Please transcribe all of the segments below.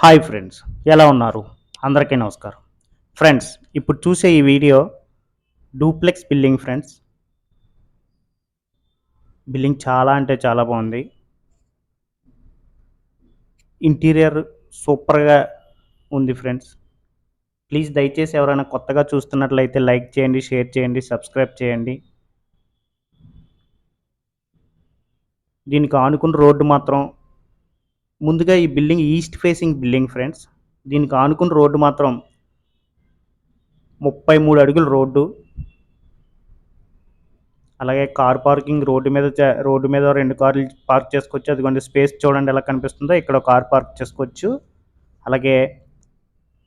Hi friends ఎలా ఉన్నారు? అందరికీ నమస్కారం. ఫ్రెండ్స్ ఇప్పుడు చూసే ఈ video duplex building friends building చాలా అంటే చాలా బాగుంది. ఇంటీరియర్ సూపర్గా ఉంది ఫ్రెండ్స్ ప్లీజ్ దయచేసి ఎవరైనా కొత్తగా చూస్తున్నట్లయితే లైక్ చేయండి షేర్ చేయండి సబ్స్క్రైబ్ చేయండి. దీనికి ఆనుకున్న రోడ్డు మాత్రం ముందుగా ఈ building east facing building friends. దీనికి ఆనుకున్న రోడ్డు మాత్రం ముప్పై మూడు అడుగుల రోడ్డు. అలాగే కార్ పార్కింగ్ రోడ్డు మీద రోడ్డు మీద రెండు కార్లు పార్క్ చేసుకోవచ్చు. అదిగోండి స్పేస్ చూడండి ఎలా కనిపిస్తుందో. ఇక్కడ ఒక కార్ పార్క్ చేసుకోవచ్చు. అలాగే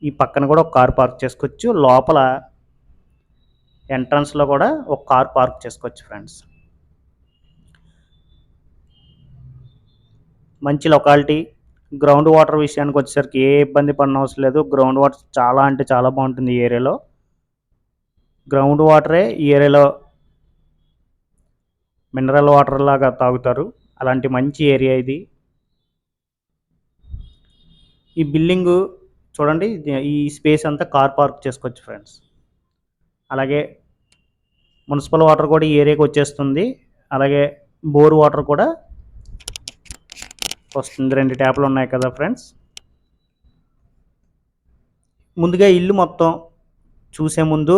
ఈ పక్కన కూడా ఒక కార్ పార్క్ చేసుకోవచ్చు. లోపల ఎంట్రన్స్లో కూడా ఒక కార్ పార్క్ చేసుకోవచ్చు ఫ్రెండ్స్. మంచి లొకాలిటీ గ్రౌండ్ వాటర్ విషయానికి వచ్చేసరికి ఏ ఇబ్బంది పడిన అవసరం లేదు. గ్రౌండ్ వాటర్ చాలా అంటే చాలా బాగుంటుంది ఈ ఏరియాలో గ్రౌండ్ వాటరే ఈ ఏరియాలో మినరల్ వాటర్ లాగా తాగుతారు. అలాంటి మంచి ఏరియా ఇది. ఈ బిల్డింగ్ చూడండి ఈ స్పేస్ అంతా కార్ పార్క్ చేసుకోవచ్చు ఫ్రెండ్స్ అలాగే మున్సిపల్ వాటర్ కూడా ఈ ఏరియాకి వచ్చేస్తుంది. అలాగే బోర్ వాటర్ కూడా వస్తుంది. రెండు ట్యాప్లు ఉన్నాయి కదా ఫ్రెండ్స్. ముందుగా ఇల్లు మొత్తం చూసే ముందు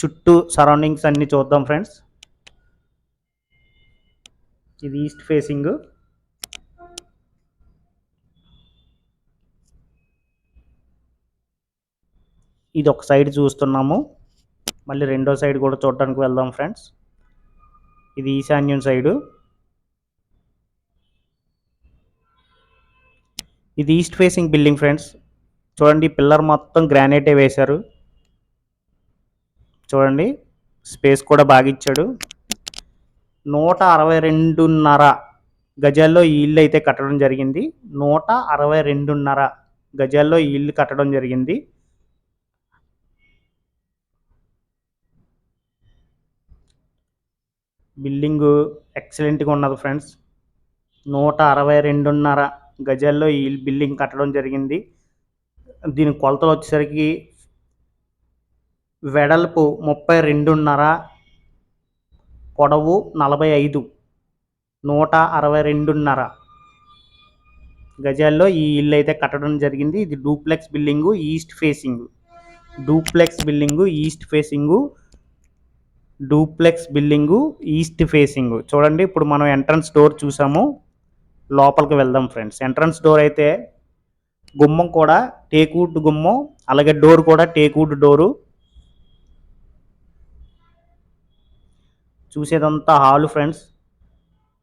చుట్టూ సరౌండింగ్స్ అన్నీ చూద్దాం ఫ్రెండ్స్. ఇది ఈస్ట్ ఫేసింగ్. ఇది ఒక సైడ్ చూస్తున్నాము. మళ్ళీ రెండో సైడ్ కూడా చూడటానికి వెళ్దాం ఫ్రెండ్స్. ఇది ఈశాన్యం సైడు. ఇది ఈస్ట్ ఫేసింగ్ బిల్డింగ్ ఫ్రెండ్స్ చూడండి పిల్లర్ మొత్తం గ్రానైటే వేశారు. చూడండి స్పేస్ కూడా బాగా ఇచ్చాడు. నూట అరవై రెండున్నర గజాల్లో ఈ ఇల్లు అయితే కట్టడం జరిగింది. నూట అరవై రెండున్నర గజాల్లో ఈ ఇల్లు కట్టడం జరిగింది. బిల్డింగ్ ఎక్సలెంట్గా ఉన్నది ఫ్రెండ్స్ నూట అరవై రెండున్నర గజాల్లో ఈ బిల్డింగ్ కట్టడం జరిగింది. దీని కొలతలు వచ్చేసరికి వెడల్పు ముప్పై రెండున్నర పొడవు నలభై ఐదు నూట అరవై రెండున్నర. గజాల్లో ఈ ఇల్లు అయితే కట్టడం జరిగింది. ఇది duplex building east facing. Duplex building east facing. Duplex building east facing. చూడండి ఇప్పుడు మనం ఎంట్రన్స్ డోర్ చూసాము. లోపలికి వెళ్దాం ఫ్రెండ్స్. ఎంట్రన్స్ డోర్ అయితే గుమ్మం కూడా టేక్వుడ్ గుమ్మం అలాగే డోర్ కూడా టేక్వుడ్ డోరు. చూసేదంతా హాల్ ఫ్రెండ్స్.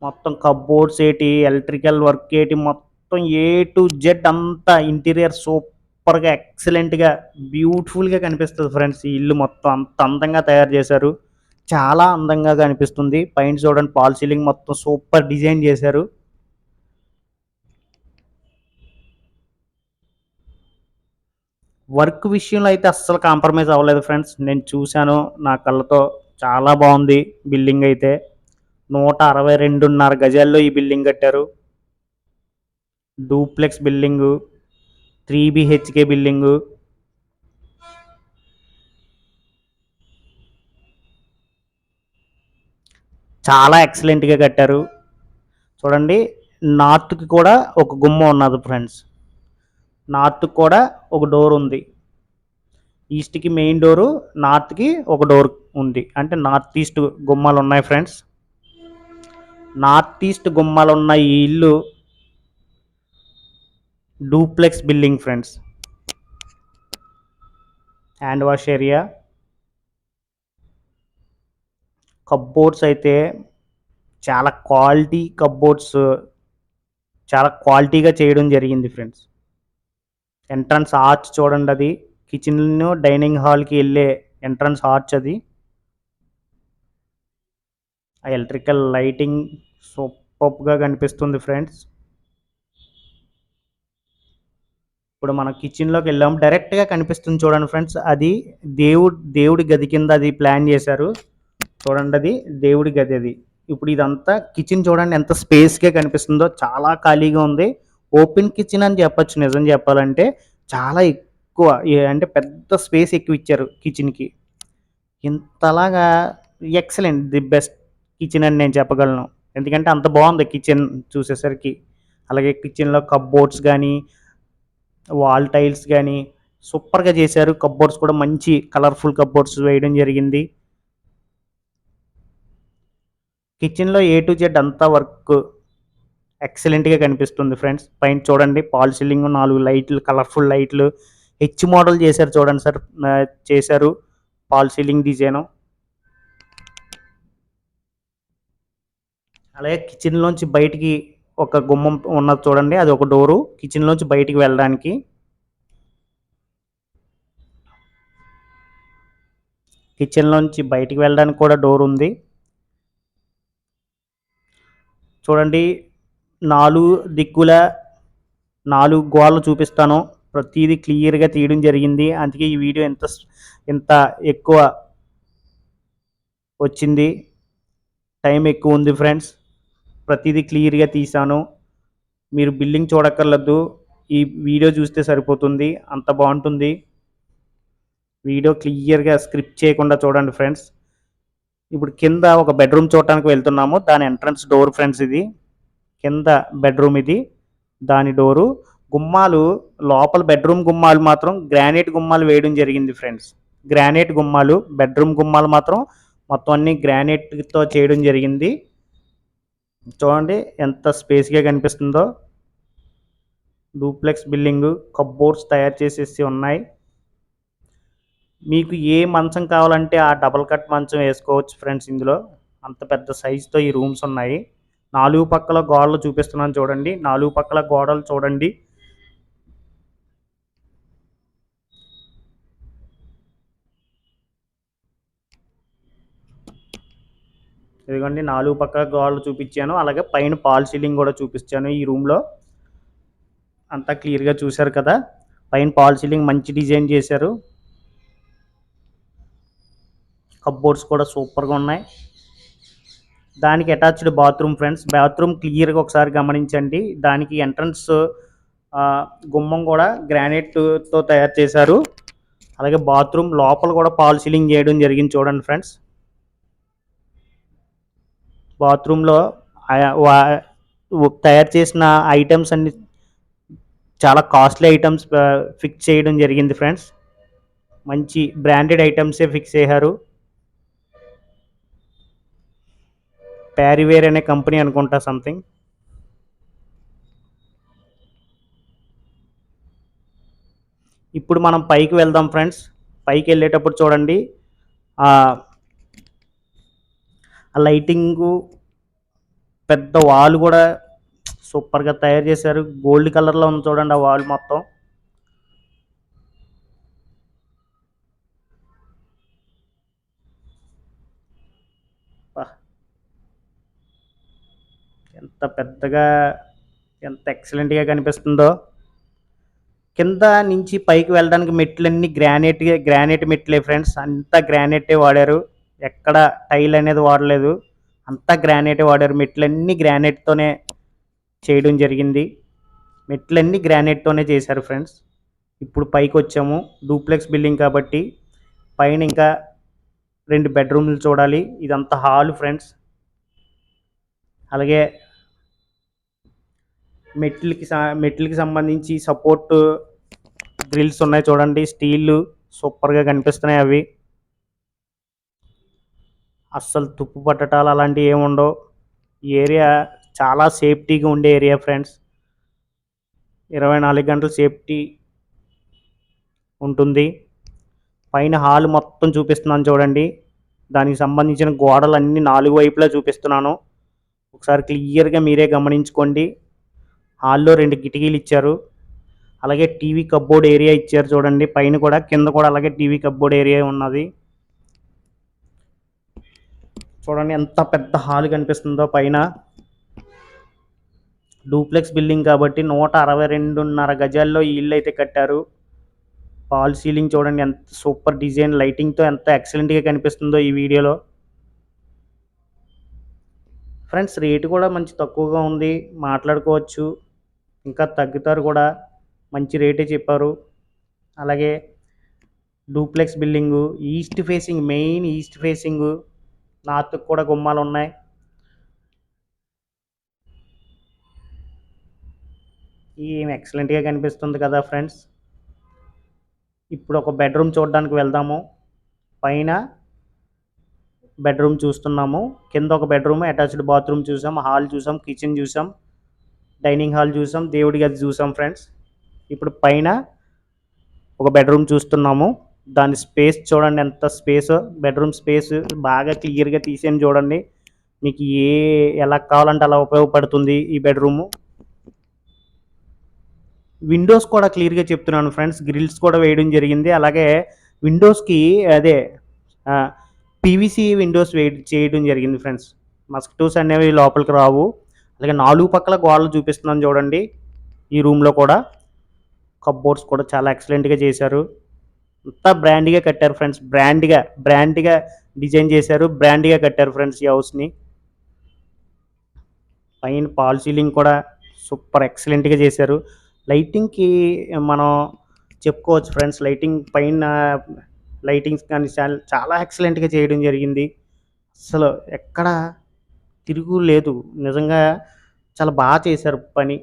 మొత్తం కబ్బోర్డ్స్ ఏటి ఎలక్ట్రికల్ వర్క్ ఏటి మొత్తం ఏ టు జెడ్ అంతా ఇంటీరియర్ సూపర్గా ఎక్సలెంట్గా బ్యూటిఫుల్గా కనిపిస్తుంది ఫ్రెండ్స్. ఈ ఇల్లు మొత్తం అంత అందంగా తయారు చేశారు. చాలా అందంగా కనిపిస్తుంది. పైన చూడండి పాల్ సీలింగ్ మొత్తం సూపర్ డిజైన్ చేశారు. వర్క్ విషయంలో అయితే అస్సలు కాంప్రమైజ్ అవ్వలేదు ఫ్రెండ్స్. నేను చూశాను నా కళ్ళతో చాలా బాగుంది బిల్డింగ్ అయితే. నూట అరవై రెండున్నర గజాల్లో ఈ బిల్డింగ్ కట్టారు. Duplex building three BHK building. చాలా ఎక్సలెంట్గా కట్టారు. చూడండి నార్త్కి కూడా ఒక గుమ్మ ఉన్నది ఫ్రెండ్స్. నార్త్కి కూడా ఒక డోర్ ఉంది. ఈస్ట్కి మెయిన్ డోరు నార్త్కి ఒక డోర్ ఉంది. అంటే నార్త్ ఈస్ట్ గుమ్మాలు ఉన్నాయి ఫ్రెండ్స్. నార్త్ ఈస్ట్ గుమ్మాలు ఉన్న ఈ ఇల్లు duplex building friends. Hand wash area. Cupboards అయితే చాలా క్వాలిటీ కబ్బోర్డ్స్ చాలా క్వాలిటీగా చేయడం జరిగింది ఫ్రెండ్స్. ఎంట్రన్స్ ఆర్చ్ చూడండి అది. కిచెన్ డైనింగ్ హాల్కి వెళ్ళే ఎంట్రన్స్ ఆర్చ్ అది. ఆ ఎలక్ట్రికల్ లైటింగ్ సూపర్గా కనిపిస్తుంది ఫ్రెండ్స్ ఇప్పుడు మనం కిచెన్లోకి వెళ్ళాం. డైరెక్ట్గా కనిపిస్తుంది చూడండి ఫ్రెండ్స్ అది దేవుడు దేవుడి గది కింద అది ప్లాన్ చేశారు. చూడండి అది దేవుడి గది అది. ఇప్పుడు ఇదంతా కిచెన్ చూడండి ఎంత స్పేస్గా కనిపిస్తుందో. చాలా ఖాళీగా ఉంది. ఓపెన్ కిచెన్ అని చెప్పచ్చు నిజం చెప్పాలంటే. చాలా ఎక్కువ అంటే పెద్ద స్పేస్ ఎక్కువ ఇచ్చారు కిచెన్కి ఇంతలాగా ఎక్సలెంట్ ది బెస్ట్ కిచెన్ అని నేను చెప్పగలను. ఎందుకంటే అంత బాగుంది కిచెన్ చూసేసరికి. అలాగే కిచెన్లో కప్బోర్డ్స్ కానీ వాల్ టైల్స్ కానీ సూపర్గా చేశారు. కప్బోర్డ్స్ కూడా మంచి కలర్ఫుల్ కప్బోర్డ్స్ వేయడం జరిగింది. కిచెన్లో ఏ టు జెడ్ అంతా వర్క్ ఎక్సలెంట్గా కనిపిస్తుంది ఫ్రెండ్స్. పైన చూడండి పాల్ సీలింగ్ నాలుగు లైట్లు కలర్ఫుల్ లైట్లు. హెచ్ మోడల్ చేశారు చూడండి సార్. చేశారు పాల్ సీలింగ్ డిజైన్. అలాగే కిచెన్లోంచి బయటికి ఒక గుమ్మం ఉన్నది చూడండి అది ఒక డోరు. కిచెన్లోంచి బయటికి వెళ్ళడానికి. కిచెన్లోంచి బయటికి వెళ్ళడానికి కూడా డోర్ ఉంది. చూడండి నాలుగు దిక్కుల నాలుగు గోడలు చూపిస్తాను. ప్రతిదీ క్లియర్గా తీయడం జరిగింది. అందుకే ఈ వీడియో ఎంత ఎంత ఎక్కువ వచ్చింది. టైం ఎక్కువ ఉంది ఫ్రెండ్స్ ప్రతిదీ క్లియర్గా తీసాను మీరు బిల్డింగ్ చూడక్కర్లేదు. ఈ వీడియో చూస్తే సరిపోతుంది. అంత బాగుంటుంది. వీడియో క్లియర్గా స్క్రిప్ట్ చేయకుండా చూడండి ఫ్రెండ్స్ ఇప్పుడు కింద ఒక బెడ్రూమ్ చూడటానికి వెళ్తున్నాము. దాని ఎంట్రన్స్ డోర్ ఫ్రెండ్స్ ఇది. కింద బెడ్రూమ్ ఇది దాని డోరు. గుమ్మాలు లోపల బెడ్రూమ్ గుమ్మాలు మాత్రం గ్రానైట్ గుమ్మాలు వేయడం జరిగింది ఫ్రెండ్స్. గ్రానైట్ గుమ్మాలు బెడ్రూమ్ గుమ్మాలు మాత్రం మొత్తం అన్ని గ్రానైట్తో చేయడం జరిగింది. చూడండి ఎంత స్పేస్గా కనిపిస్తుందో. డూప్లెక్స్ బిల్డింగ్ కబ్బోర్డ్స్ తయారు చేసేసి ఉన్నాయి. మీకు ఏ మంచం కావాలంటే ఆ డబల్ కట్ మంచం వేసుకోవచ్చు ఫ్రెండ్స్ ఇందులో. అంత పెద్ద సైజుతో ఈ రూమ్స్ ఉన్నాయి. నాలుగు పక్కల గోడలు చూపిస్తున్నాను చూడండి. నాలుగు పక్కల గోడలు చూడండి. ఇదిగోండి నాలుగు పక్కల గోడలు చూపించాను. అలాగే పైన పాల్ సీలింగ్ కూడా చూపించాను ఈ రూమ్లో అంతా క్లియర్గా చూశారు కదా? పైన పాల్ సీలింగ్ మంచి డిజైన్ చేశారు. కప్బోర్డ్స్ కూడా సూపర్గా ఉన్నాయి. దానికి అటాచ్డ్ బాత్రూమ్ ఫ్రెండ్స్. బాత్రూమ్ క్లియర్గా ఒకసారి గమనించండి. దానికి ఎంట్రన్స్ గుమ్మం కూడా గ్రానైట్తో తయారు చేశారు. అలాగే బాత్రూమ్ లోపల కూడా పాల్ సీలింగ్ చేయడం జరిగింది చూడండి ఫ్రెండ్స్. బాత్రూంలో తయారు చేసిన ఐటమ్స్ అన్ని చాలా కాస్ట్లీ ఐటమ్స్ ఫిక్స్ చేయడం జరిగింది ఫ్రెండ్స్. మంచి బ్రాండెడ్ ఐటమ్సే ఫిక్స్ చేశారు. ప్యారివేర్ అనే కంపెనీ అనుకుంటా సంథింగ్ ఇప్పుడు మనం పైకి వెళ్దాం ఫ్రెండ్స్ పైకి వెళ్ళేటప్పుడు చూడండి. ఆ లైటింగు పెద్ద వాల్ కూడా సూపర్గా తయారు చేశారు. గోల్డ్ కలర్లో ఉంది చూడండి ఆ వాల్ మొత్తం. ఎంత పెద్దగా ఎంత ఎక్సలెంట్గా కనిపిస్తుందో. కింద నుంచి పైకి వెళ్ళడానికి మెట్లన్నీ గ్రానైట్ గ్రానైట్ మెట్లే ఫ్రెండ్స్ అంతా గ్రానైటే వాడారు. ఎక్కడ టైల్ అనేది వాడలేదు. అంతా గ్రానైటే వాడారు. మెట్లన్నీ గ్రానైట్తోనే చేయడం జరిగింది. మెట్లన్నీ గ్రానైట్తోనే చేశారు ఫ్రెండ్స్ ఇప్పుడు పైకి వచ్చాము. డూప్లెక్స్ బిల్డింగ్ కాబట్టి పైన ఇంకా రెండు బెడ్రూమ్లు చూడాలి. ఇదంతా హాల్ ఫ్రెండ్స్ అలాగే మెట్లకి మెట్లకి సంబంధించి సపోర్ట్ గ్రిల్స్ ఉన్నాయి చూడండి. స్టీల్ సూపర్గా కనిపిస్తున్నాయి అవి. అస్సలు తుప్పు పట్టటాలు అలాంటివి ఏమి ఉండవు. ఈ ఏరియా చాలా సేఫ్టీగా ఉండే ఏరియా ఫ్రెండ్స్. ఇరవై నాలుగు గంటలు సేఫ్టీ ఉంటుంది. పైన హాల్ మొత్తం చూపిస్తున్నాను చూడండి. దానికి సంబంధించిన గోడలన్నీ నాలుగు వైపులా చూపిస్తున్నాను. ఒకసారి క్లియర్గా మీరే గమనించుకోండి. హాల్లో రెండు కిటికీలు ఇచ్చారు. అలాగే టీవీ కబ్బోర్డ్ ఏరియా ఇచ్చారు చూడండి. పైన కూడా కింద కూడా అలాగే టీవీ కబ్బోర్డ్ ఏరియా ఉన్నది. చూడండి ఎంత పెద్ద హాల్ కనిపిస్తుందో పైన. డూప్లెక్స్ బిల్డింగ్ కాబట్టి నూట అరవై రెండున్నర గజాల్లో ఈ ఇల్లు అయితే కట్టారు. పాల్ సీలింగ్ చూడండి ఎంత సూపర్ డిజైన్ లైటింగ్తో ఎంత ఎక్సలెంట్గా కనిపిస్తుందో ఈ వీడియోలో. ఫ్రెండ్స్ రేటు కూడా మంచి తక్కువగా ఉంది. మాట్లాడుకోవచ్చు. ఇంకా తగ్గుతారు కూడా. మంచి రేటే చెప్పారు. అలాగే duplex building east facing main east facing north కూడా గుమ్మాలు ఉన్నాయి. ఏం ఎక్సలెంట్గా కనిపిస్తుంది కదా ఫ్రెండ్స్. ఇప్పుడు ఒక బెడ్రూమ్ చూడడానికి వెళ్దాము. పైన బెడ్రూమ్ చూస్తున్నాము. కింద ఒక బెడ్రూమ్ అటాచ్డ్ బాత్రూమ్ చూసాం. హాల్ చూసాం. కిచెన్ చూసాం. డైనింగ్ హాల్ చూసాం దేవుడి గది చూసాం ఫ్రెండ్స్. ఇప్పుడు పైన ఒక బెడ్రూమ్ చూస్తున్నాము. దాని స్పేస్ చూడండి ఎంత స్పేస్. బెడ్రూమ్ స్పేస్ బాగా క్లియర్గా తీసాను చూడండి. మీకు ఏ ఎలా కావాలంటే అలా ఉపయోగపడుతుంది ఈ బెడ్రూము. విండోస్ కూడా క్లియర్గా చెప్తున్నాను ఫ్రెండ్స్. గ్రిల్స్ కూడా వేయడం జరిగింది. అలాగే విండోస్కి అదే పీవీసీ విండోస్ వే చేయడం జరిగింది ఫ్రెండ్స్. మస్కిటోస్ అనేవి లోపలికి రావు. అలాగే నాలుగు పక్కల గోడలు చూపిస్తున్నాను చూడండి. ఈ రూమ్లో కూడా కప్బోర్డ్స్ కూడా చాలా ఎక్సలెంట్గా చేశారు. అంతా బ్రాండ్గా కట్టారు ఫ్రెండ్స్ బ్రాండ్గా బ్రాండ్గా డిజైన్ చేశారు. బ్రాండ్గా కట్టారు ఫ్రెండ్స్ ఈ హౌస్ని పైన పాల్ సీలింగ్ కూడా సూపర్ ఎక్సలెంట్గా చేశారు. లైటింగ్కి మనం చెప్పుకోవచ్చు ఫ్రెండ్స్ లైటింగ్ పైన లైటింగ్స్ కానీ చాలా చాలా ఎక్సలెంట్గా చేయడం జరిగింది. అసలు ఎక్కడ తిరుగు లేదు. నిజంగా చాలా బాగా చేశారు పని.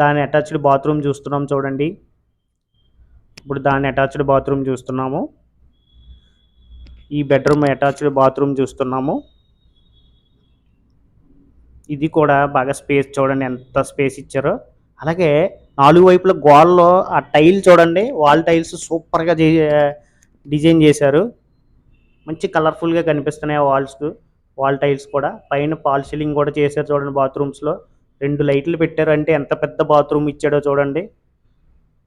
దాని అటాచ్డ్ బాత్రూమ్ చూస్తున్నాం చూడండి. ఇప్పుడు దాని అటాచ్డ్ బాత్రూమ్ చూస్తున్నాము. ఈ బెడ్రూమ్ అటాచ్డ్ బాత్రూమ్ చూస్తున్నాము. ఇది కూడా బాగా స్పేస్ చూడండి ఎంత స్పేస్ ఇచ్చారో. అలాగే నాలుగు వైపుల గోడలో ఆ టైల్ చూడండి. వాల్ టైల్స్ సూపర్గా డిజైన్ చేశారు. మంచి కలర్ఫుల్గా కనిపిస్తున్నాయి ఆ వాల్స్ వాల్ టైల్స్ కూడా. పైన పాల్ సీలింగ్ కూడా చేశారు చూడండి బాత్రూమ్స్లో. రెండు లైట్లు పెట్టారు. అంటే ఎంత పెద్ద బాత్రూమ్ ఇచ్చాడో చూడండి.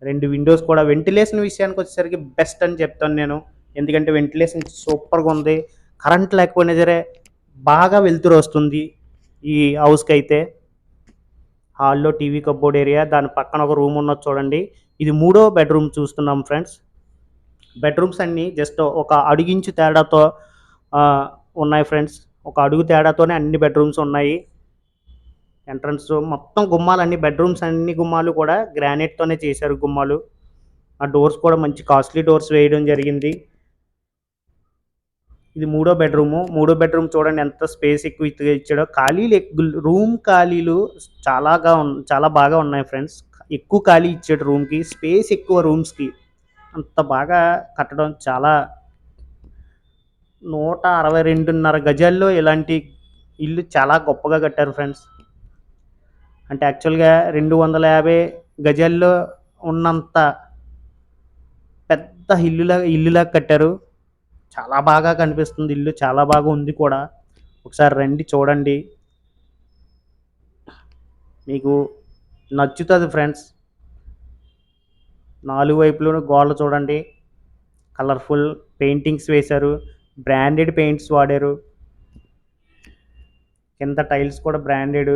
రెండు విండోస్ కూడా. వెంటిలేషన్ విషయానికి వచ్చేసరికి బెస్ట్ అని చెప్తాను నేను. ఎందుకంటే వెంటిలేషన్ సూపర్గా ఉంది. కరెంట్ లేకపోయినా సరే బాగా వెలుతురు వస్తుంది ఈ హౌస్కి అయితే. హాల్లో టీవీ కబోర్డ్ ఏరియా. దాని పక్కన ఒక రూమ్ ఉన్నది చూడండి. ఇది మూడో బెడ్రూమ్ చూస్తున్నాం ఫ్రెండ్స్. బెడ్రూమ్స్ అన్నీ జస్ట్ ఒక అడుగించు తేడాతో ఉన్నాయి ఫ్రెండ్స్. ఒక అడుగు తేడాతోనే అన్ని బెడ్రూమ్స్ ఉన్నాయి. ఎంట్రన్స్ మొత్తం గుమ్మాలు అన్ని బెడ్రూమ్స్ అన్ని గుమ్మాలు కూడా గ్రానైట్తోనే చేశారు గుమ్మాలు. ఆ డోర్స్ కూడా మంచి కాస్ట్లీ డోర్స్ వేయడం జరిగింది. ఇది మూడో బెడ్రూము మూడో బెడ్రూమ్ చూడండి ఎంత స్పేస్ ఎక్కువ ఇచ్చాడో. ఖాళీలు ఎక్కువ రూమ్ ఖాళీలు చాలాగా ఉన్ చాలా బాగా ఉన్నాయి ఫ్రెండ్స్ ఎక్కువ ఖాళీ ఇచ్చాడు రూమ్కి స్పేస్ ఎక్కువ రూమ్స్కి అంత బాగా కట్టడం చాలా నూట అరవై రెండున్నర గజాల్లో ఇలాంటి ఇల్లు చాలా గొప్పగా కట్టారు ఫ్రెండ్స్. అంటే యాక్చువల్గా రెండు వందల యాభై గజాల్లో ఉన్నంత పెద్ద ఇల్లులా ఇల్లులా కట్టారు. చాలా బాగా కనిపిస్తుంది ఇల్లు చాలా బాగా ఉంది కూడా. ఒకసారి రండి చూడండి. మీకు నచ్చుతుంది ఫ్రెండ్స్. నాలుగు వైపులోనూ గోడలు చూడండి. కలర్ఫుల్ పెయింటింగ్స్ వేశారు. బ్రాండెడ్ పెయింట్స్ వాడారు. కింద టైల్స్ కూడా బ్రాండెడ్.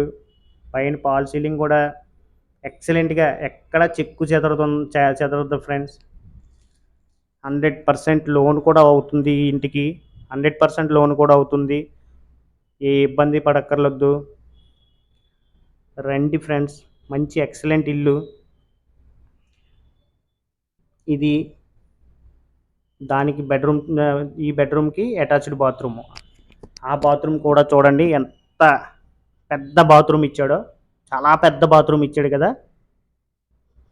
పైన పాల్ సీలింగ్ కూడా ఎక్సలెంట్గా ఎక్కడ చెక్కు చెదరదు చెదరదు ఫ్రెండ్స్. హండ్రెడ్ పర్సెంట్ లోన్ కూడా అవుతుంది ఈ ఇంటికి. హండ్రెడ్ పర్సెంట్ లోన్ కూడా అవుతుంది. ఏ ఇబ్బంది పడక్కర్లేదు రండి ఫ్రెండ్స్ మంచి ఎక్సలెంట్ ఇల్లు. ఇది దానికి బెడ్రూమ్ ఈ బెడ్రూమ్కి అటాచ్డ్ బాత్రూమ్. ఆ బాత్రూమ్ కూడా చూడండి ఎంత పెద్ద బాత్రూమ్ ఇచ్చాడో. చాలా పెద్ద బాత్రూమ్ ఇచ్చాడు కదా.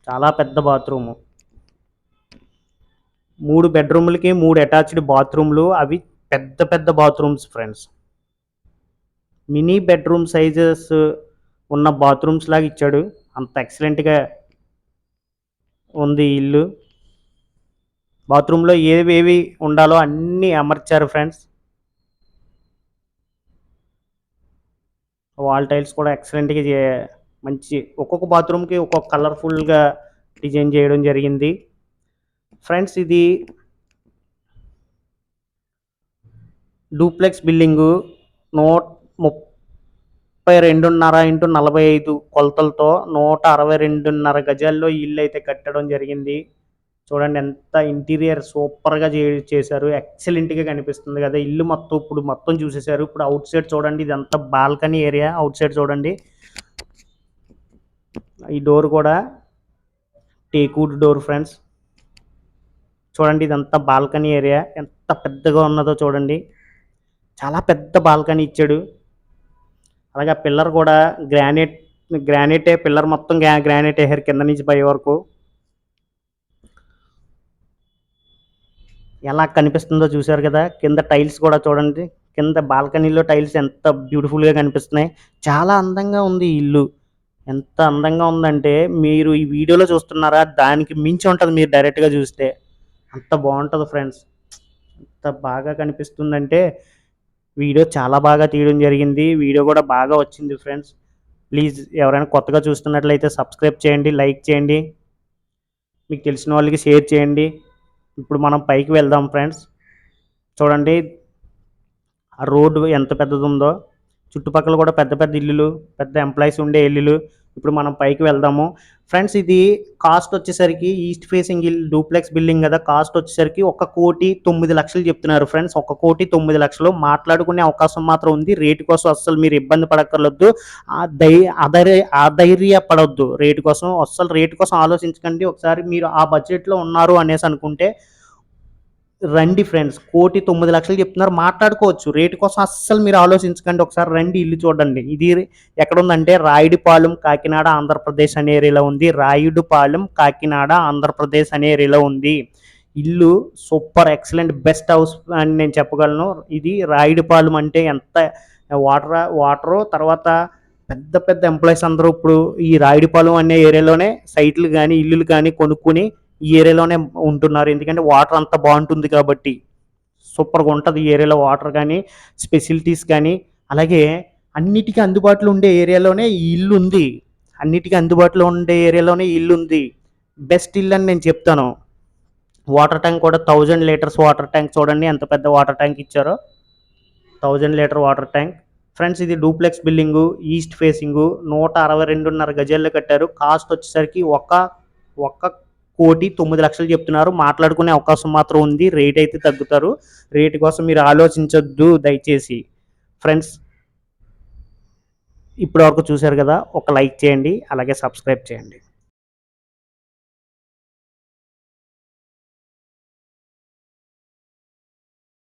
చాలా పెద్ద బాత్రూము. మూడు బెడ్రూమ్లకి మూడు అటాచ్డ్ బాత్రూమ్లు. అవి పెద్ద పెద్ద bathrooms friends. Mini bedroom sizes ఉన్న బాత్రూమ్స్ లాగా ఇచ్చాడు. అంత ఎక్సలెంట్గా ఉంది ఇల్లు. బాత్రూంలో ఏవేవి ఉండాలో అన్నీ అమర్చారు ఫ్రెండ్స్. వాల్ టైల్స్ కూడా ఎక్సలెంట్గా చే మంచి ఒక్కొక్క బాత్రూమ్కి ఒక్కొక్క కలర్ఫుల్గా డిజైన్ చేయడం జరిగింది. ఫ్రెండ్స్ ఇది డూప్లెక్స్ బిల్డింగు నూట ముప్పై రెండున్నర ఇంటూ నలభై ఐదు కొలతలతో నూట అరవై రెండున్నర గజాల్లో ఇల్లు అయితే కట్టడం జరిగింది. చూడండి ఎంత ఇంటీరియర్ సూపర్గా చే చేశారు. ఎక్సలెంట్గా కనిపిస్తుంది కదా. ఇల్లు మొత్తం ఇప్పుడు మొత్తం చూసేశారు. ఇప్పుడు అవుట్ సైడ్ చూడండి ఇదంతా బాల్కనీ ఏరియా. అవుట్ సైడ్ చూడండి. ఈ డోర్ కూడా టేకూడ్ డోర్ ఫ్రెండ్స్. చూడండి ఇదంతా బాల్కనీ ఏరియా. ఎంత పెద్దగా ఉన్నదో చూడండి. చాలా పెద్ద బాల్కనీ ఇచ్చాడు. అలాగే ఆ పిల్లర్ కూడా గ్రానైట్ గ్రానైటే పిల్లర్ మొత్తం గ్రానైట్ వేసారు కింద నుంచి పై వరకు. ఎలా కనిపిస్తుందో చూశారు కదా. కింద టైల్స్ కూడా చూడండి. కింద బాల్కనీలో టైల్స్ ఎంత బ్యూటిఫుల్గా కనిపిస్తున్నాయి. చాలా అందంగా ఉంది ఈ ఇల్లు. ఎంత అందంగా ఉందంటే మీరు ఈ వీడియోలో చూస్తున్నారా? దానికి మించి ఉంటుంది మీరు డైరెక్ట్గా చూస్తే. అంత బాగుంటుంది ఫ్రెండ్స్. ఎంత బాగా కనిపిస్తుందంటే వీడియో చాలా బాగా తీయడం జరిగింది. వీడియో కూడా బాగా వచ్చింది ఫ్రెండ్స్. ప్లీజ్ ఎవరైనా కొత్తగా చూస్తున్నట్లయితే సబ్స్క్రైబ్ చేయండి లైక్ చేయండి. మీకు తెలిసిన వాళ్ళకి షేర్ చేయండి. ఇప్పుడు మనం పైకి వెళ్దాం ఫ్రెండ్స్ చూడండి ఆ రోడ్డు ఎంత పెద్దది ఉందో చుట్టుపక్కల కూడా పెద్ద పెద్ద ఇల్లులు పెద్ద ఎంప్లాయీస్ ఉండే ఇల్లులు. ఇప్పుడు మనం పైకి వెళ్దాము. ఫ్రెండ్స్ ఇది కాస్ట్ వచ్చేసరికి ఈస్ట్ ఫేసింగ్ ఇల్ డూప్లెక్స్ బిల్డింగ్ కదా కాస్ట్ వచ్చేసరికి ఒక కోటి తొమ్మిది లక్షలు చెప్తున్నారు ఫ్రెండ్స్. ఒక కోటి తొమ్మిది లక్షలు. మాట్లాడుకునే అవకాశం మాత్రం ఉంది. రేటు కోసం అస్సలు మీరు ఇబ్బంది పడక్కర్లేదు ఆ ధై అధైర్య అధైర్య పడవద్దు రేటు కోసం. అస్సలు రేటు కోసం ఆలోచించకండి. ఒకసారి మీరు ఆ బడ్జెట్లో ఉన్నారు అనేసి అనుకుంటే రండి ఫ్రెండ్స్ కోటి తొమ్మిది లక్షలు చెప్తున్నారు. మాట్లాడుకోవచ్చు. రేటు కోసం అస్సలు మీరు ఆలోచించకండి. ఒకసారి రండి ఇల్లు చూడండి. ఇది ఎక్కడ ఉందంటే రాయుడుపాలెం కాకినాడ ఆంధ్రప్రదేశ్ అనే ఏరియాలో ఉంది. రాయుడుపాలెం కాకినాడ ఆంధ్రప్రదేశ్ అనే ఏరియాలో ఉంది. ఇల్లు సూపర్ ఎక్సలెంట్ బెస్ట్ హౌస్ అని నేను చెప్పగలను. ఇది రాయుడుపాలెం అంటే ఎంత వాటర్ వాటరు తర్వాత పెద్ద పెద్ద ఎంప్లాయీస్ అందరూ ఇప్పుడు ఈ రాయుడిపాలెం అనే ఏరియాలోనే సైట్లు కానీ ఇల్లులు కానీ కొనుక్కుని ఈ ఏరియాలోనే ఉంటున్నారు. ఎందుకంటే వాటర్ అంత బాగుంటుంది కాబట్టి సూపర్గా ఉంటుంది ఈ ఏరియాలో వాటర్ కానీ స్పెసిలిటీస్ కానీ. అలాగే అన్నిటికీ అందుబాటులో ఉండే ఏరియాలోనే ఈ ఇల్లు ఉంది. అన్నిటికీ అందుబాటులో ఉండే ఏరియాలోనే ఇల్లు ఉంది. బెస్ట్ ఇల్లు అని నేను చెప్తాను. వాటర్ ట్యాంక్ కూడా థౌజండ్ లీటర్స్ వాటర్ ట్యాంక్ చూడండి ఎంత పెద్ద వాటర్ ట్యాంక్ ఇచ్చారో. Thousand litre water tank. Friends ఇది డూప్లెక్స్ బిల్డింగు ఈస్ట్ ఫేసింగు. నూట అరవై రెండున్నర గజాల్లో కట్టారు. కాస్ట్ వచ్చేసరికి ఒక ఒక్క కోటి తొమ్మిది లక్షలు చెప్తున్నారు. మాట్లాడుకునే అవకాశం మాత్రం ఉంది. రేట్ అయితే తగ్గుతారు. రేట్ కోసం మీరు ఆలోచించొద్దు దయచేసి. ఫ్రెండ్స్ ఇప్పటివరకు చూశారు కదా ఒక లైక్ చేయండి అలాగే సబ్స్క్రైబ్ చేయండి.